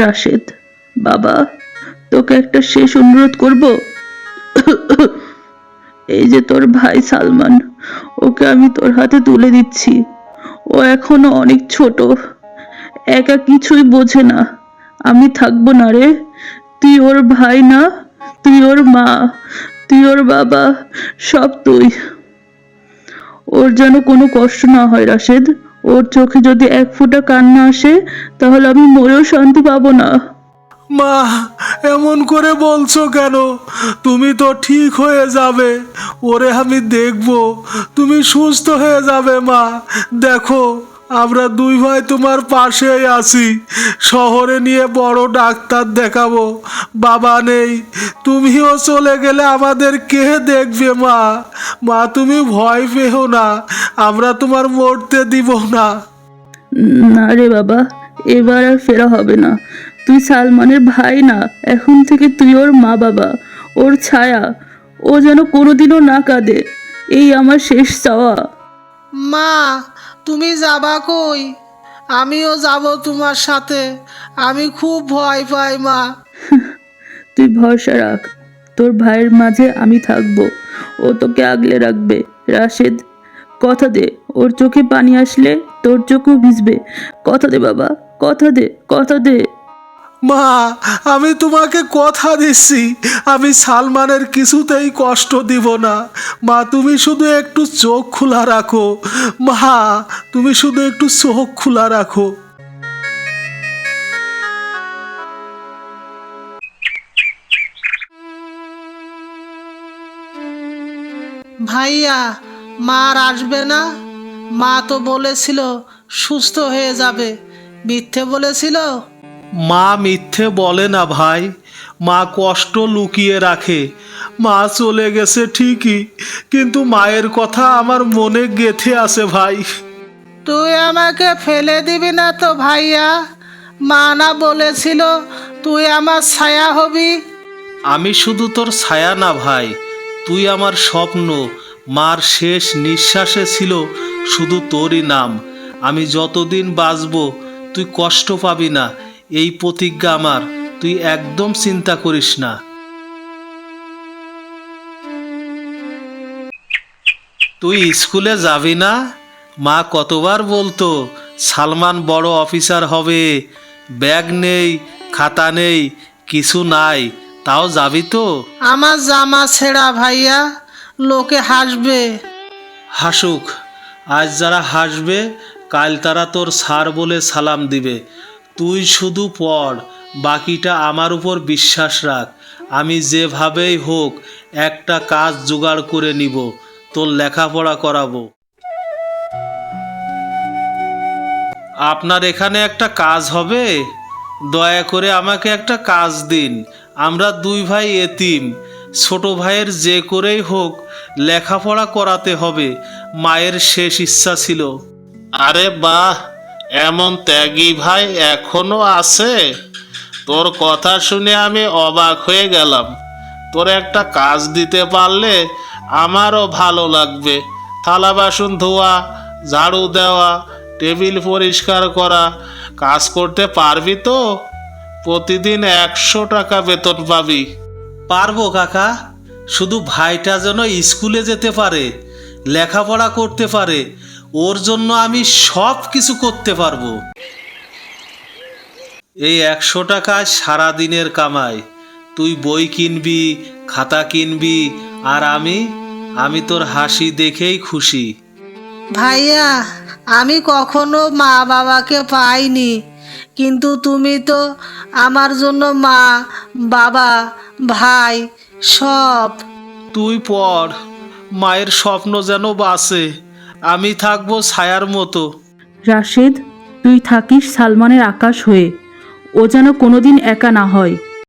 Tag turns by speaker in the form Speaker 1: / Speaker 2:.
Speaker 1: রাশেদ, বাবা, তোকে একটা শেষ অনুরোধ করব। এই যে তোর ভাই সালমান, ওকে আমি তোর হাতে তুলে দিচ্ছি। ও এখনও অনেক ছোট, একা কিছুই বোঝে না। আমি থাকব না রে। তুই ওর ভাই না, তুই ওর মা, তুই ওর বাবা, সব তুই। ওর যেন কোনো কষ্ট না হয় রাশেদ ওর চোখে যদি এক ফোঁটা কান্না আসে, তাহলে আমি মরেও শান্তি পাবো না।
Speaker 2: মা, এমন করে বলছো কেন? তুমি তো ঠিক হয়ে যাবে। ওরে আমি দেখব। তুমি সুস্থ হয়ে যাবে, মা। দেখো আমরা দুই ভাই তোমার পাশেই আছি। শহরে নিয়ে বড় ডাক্তার দেখাবো। বাবা নেই। তুমিও চলে গেলে আমাদের কে দেখবে মা? মা তুমি ভয় পেও না। আমরা তোমার মরতে দিব না।
Speaker 1: না রে বাবা এবার আর ফেরা হবে না। তুই সালমানের ভাই না এখন থেকে তুই ওর মা বাবা ওর ছায়া। ও যেন কোনোদিনও না কাঁদে। এই আমার শেষ চাওয়া।
Speaker 3: মা তুমি যাবা কই? আমিও যাব তোমার সাথে। আমি খুব ভয় পাই, মা।
Speaker 1: তুই ভরসা রাখ। তোর ভাইয়ের মাঝে আমি থাকব। ও তোকে আগলে রাখবে। রাশেদ, কথা দে। ওর চোখে পানি আসলে তোর চোখও ভিজবে। কথা দে, বাবা। কথা দে কথা দে।
Speaker 2: মা, আমি তোমাকে কথা দিচ্ছি। আমি সালমানের কিছুতেই কষ্ট দিব না। মা, তুমি শুধু একটু চোখ খোলা রাখো। মা, তুমি শুধু একটু চোখ খোলা রাখো।
Speaker 3: ভাইয়া মা আর আসবে না? মা তো বলেছিল সুস্থ হয়ে যাবে। মিথ্যে বলেছিল?
Speaker 2: মা মিথ্যে বলে না ভাই। মা কষ্ট লুকিয়ে রাখে। মা চলে গেছে ঠিকই কিন্তু মায়ের কথা আমার মনে গেথে আছে ভাই।
Speaker 3: তুই আমাকে ফেলে দিবি না তো ভাইয়া। মা না বলেছিল তুই আমার ছায়া হবি।
Speaker 2: আমি শুধু তোর ছায়া না ভাই তুই আমার স্বপ্ন। মার শেষ নিঃশ্বাসে ছিল শুধু তোরই নাম। আমি যতদিন বাঁচব তুই কষ্ট পাবি না। এই প্রতিজ্ঞা আমার তুই একদম চিন্তা করিস না। তুই স্কুলে যাবি না? মা কতবার বলতো সালমান বড় অফিসার হবে ব্যাগ নেই খাতা নেই কিছু নাই তাও যাবি তো?
Speaker 3: আমার জামা ছেঁড়া ভাইয়া লোকে হাসবে।
Speaker 2: হাসুক আজ যারা হাসবে কাল তারা তোর সার বলে সালাম দিবে। তুই শুধু পড়, বাকিটা আমার উপর বিশ্বাস রাখ। আমি যেভাবেই হোক একটা কাজ জোগাড় করে নিব, তোর লেখাপড়া করাবো। আপনার এখানে একটা কাজ হবে? দয়া করে আমাকে একটা কাজ দিন। আমরা দুই ভাই এতিম। ছোট ভাইয়ের যে করেই হোক লেখাপড়া করাতে হবে। মায়ের শেষ ইচ্ছা ছিল। আরে বাহ! এমন ত্যাগী ভাই এখনও আছে? তোর কথা শুনে আমি অবাক হয়ে গেলাম। তোর একটা কাজ দিতে পারলে আমারও ভালো লাগবে। থালা বাসন ধোয়া, ঝাড়ু দেওয়া, টেবিল পরিষ্কার করা, কাজ করতে পারবি তো? প্রতিদিন একশো টাকা বেতন পাবি। পারব কাকা, শুধু ভাইটা যেন স্কুলে যেতে পারে, লেখাপড়া করতে পারে ওর জন্য আমি সব কিছু করতে পারব। এই একশো টাকায় সারা দিনের কামাই। তুই বই কিনবি খাতা কিনবি আর আমি আমি তোর হাসি দেখেই খুশি।
Speaker 3: ভাইয়া আমি কখনো মা বাবাকে পাইনি কিন্তু তুমি তো আমার জন্য মা বাবা ভাই সব।
Speaker 2: তুই পড় মায়ের স্বপ্ন যেন বাসে। আমি থাকব ছায়ার মতো।
Speaker 1: রাশেদ, তুই থাকিস সালমানের আকাশ হয়ে। ও যেন কোনোদিন একা না হয়।